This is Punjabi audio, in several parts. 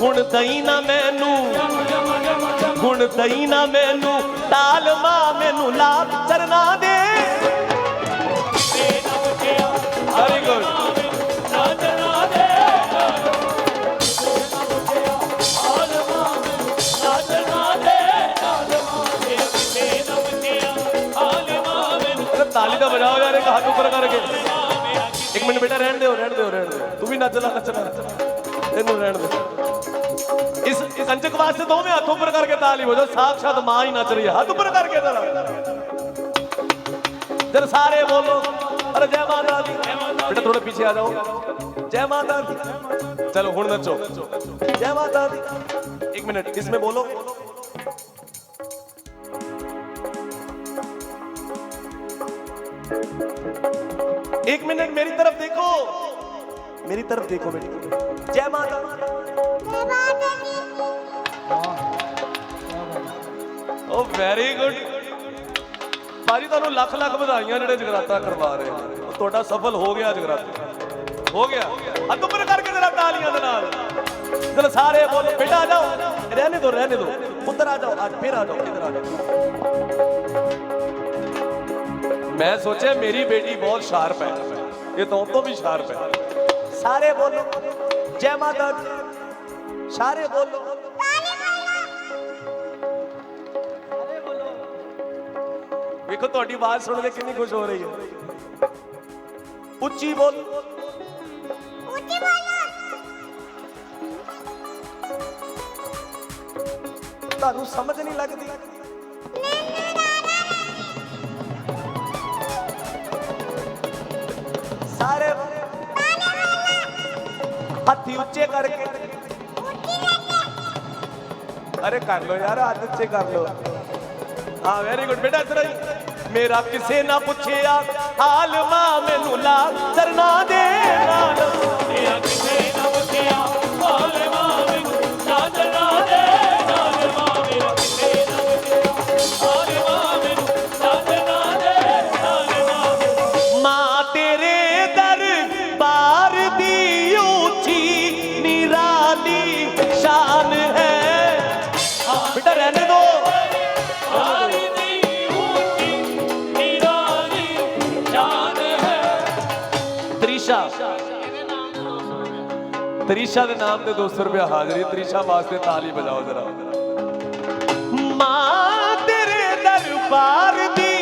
ਹੁਣ ਦਈ ਨਾ ਮੈਨੂੰ। ਹੁਣ ਦਈ ਨਾ ਮੈਨੂੰ। ਤਾਲਮਾ ਮੈਨੂੰ ਲਾਭ ਚਰਨਾ ਦੇ। ਵੈਰੀ ਗੁੱਡ ਤਾਲੀ ਦਾ ਵਜਾਓ ਯਾਰ, ਇੱਕ ਹੱਥ ਉੱਪਰ ਕਰਕੇ। ਇੱਕ ਮਿੰਟ ਬੇਟਾ, ਰਹਿਣ ਦਿਓ ਰਹਿਣ ਦਿਓ ਰਹਿਣ ਦਿਓ। ਤੂੰ ਵੀ ਨੱਚ ਲੈ ਨੱਚਣਾ ਇਹਨੂੰ ਰਹਿਣ ਦੇ ਇਸ ਇਸ ਅੰਚਕ ਵਾਸਤੇ ਦੋਵੇਂ ਹੱਥ ਉੱਪਰ ਕਰਕੇ ਤਾਲੀ ਵਜਾਓ ਸਾਖਸ਼ਾਤ ਮਾਂ ਹੀ ਨੱਚ ਰਹੀ ਹੈ ਹੱਥ ਉੱਪਰ ਕਰਕੇ ਜਰਾ ਜਰਾ ਸਾਰੇ ਬੋਲੋ ਅਰੇ ਜੈ ਮਾਤਾ ਦੀ ਬੇਟਾ ਥੋੜਾ ਪਿੱਛੇ ਆ ਜਾਓ ਜੈ ਮਾਤਾ ਦੀ ਚਲੋ ਹੁਣ ਨੱਚੋ ਜੈ ਮਾਤਾ ਦੀ ਇੱਕ ਮਿੰਟ इसमें बोलो एक मिनट मेरी तरफ देखो मेरी तरफ देखो बेटी जय माता ਓ ਵੈਰੀ ਗੁੱਡ ਭਾਜੀ ਤੁਹਾਨੂੰ ਲੱਖ ਲੱਖ ਵਧਾਈਆਂ ਜਿਹੜੇ ਜਗਰਾਤਾ ਕਰਵਾ ਰਹੇ ਹੋ ਤੁਹਾਡਾ ਸਫਲ ਹੋ ਗਿਆ ਜਗਰਾਤਾ ਹੋ ਗਿਆ ਹੱਥ ਉੱਪਰ ਕਰਕੇ ਜਰਾ ਤਾਲੀਆਂ ਦੇ ਨਾਲ ਚਲੋ ਸਾਰੇ ਬੋਲੋ ਬੇਟਾ ਆ ਜਾਓ ਰਹਿਣੇ ਦੋ ਰਹਿਣੇ ਦੋ ਉੱਧਰ ਆ ਜਾਓ ਅੱਜ ਫਿਰ ਆ ਜਾਓ ਇੱਧਰ ਆ ਜਾਓ ਮੈਂ ਸੋਚਿਆ ਮੇਰੀ ਬੇਟੀ ਬਹੁਤ ਸ਼ਾਰਪ ਹੈ ਇਹ ਤੋਂ ਤੋਂ ਵੀ ਸ਼ਾਰਪ ਹੈ ਸਾਰੇ ਬੋਲੋ। ਜੈ ਮਾਤਾ ਸਾਰੇ ਬੋਲੋ। ਵੇਖੋ, ਤੁਹਾਡੀ ਆਵਾਜ਼ ਸੁਣ ਕੇ ਕਿੰਨੀ ਖੁਸ਼ ਹੋ ਰਹੀ ਹੈ। ਉੱਚੀ ਬੋਲ। ਤੁਹਾਨੂੰ ਸਮਝ ਨਹੀਂ ਲੱਗਦੀ। ਹੱਥੀ ਉੱਚੇ ਕਰਕੇ ਅਰੇ ਕਰ ਲੋ ਯਾਰ ਹੱਥ ਉੱਚੇ ਕਰ ਲੋ ਹਾਂ ਵੈਰੀ ਗੁੱਡ ਬੇਟਾ ਇਧਰ ਮੇਰਾ ਕਿਸੇ ਨਾ ਪੁੱਛਿਆ ਹਾਲ ਮਾਂ ਮੈਨੂੰ ਲਾ ਕਰਨਾ ਦੇ ਨਾਲ ਤ੍ਰਿਸ਼ਾ। ਤ੍ਰਿਸ਼ਾ ਦੇ ਨਾਮ ਤੇ 200 ਰੁਪਏ ਹਾਜ਼ਰੀ ਤ੍ਰਿਸ਼ਾ ਵਾਸਤੇ ਤਾਲੀ ਬਜਾਓ ਜਰਾ। ਮਾਂ ਤੇਰੇ ਦਰਬਾਰ ਦੀ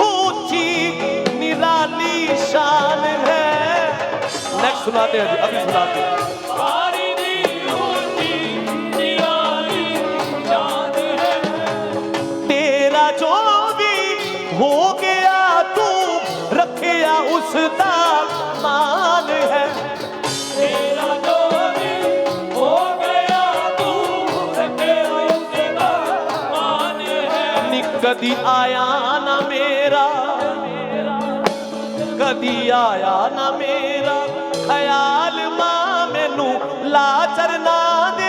ਉੱਚੀ ਨਿਰਾਲੀ ਸ਼ਾਨ ਹੈ। ਨੈਕਸਟ ਸੁਣਾਤੇ ਹਾਂ। ਜੀ ਅਭੀ ਸੁਣਾਤੇ ਉਸ ਦਾ ਕਦੀ ਆਇਆ ਨਾ ਮੇਰਾ। ਕਦੀ ਆਇਆ ਨਾ ਮੇਰਾ। ਖਿਆਲ ਮਾਂ ਮੈਨੂੰ ਲਾਚਰ ਨਾ ਦੇ।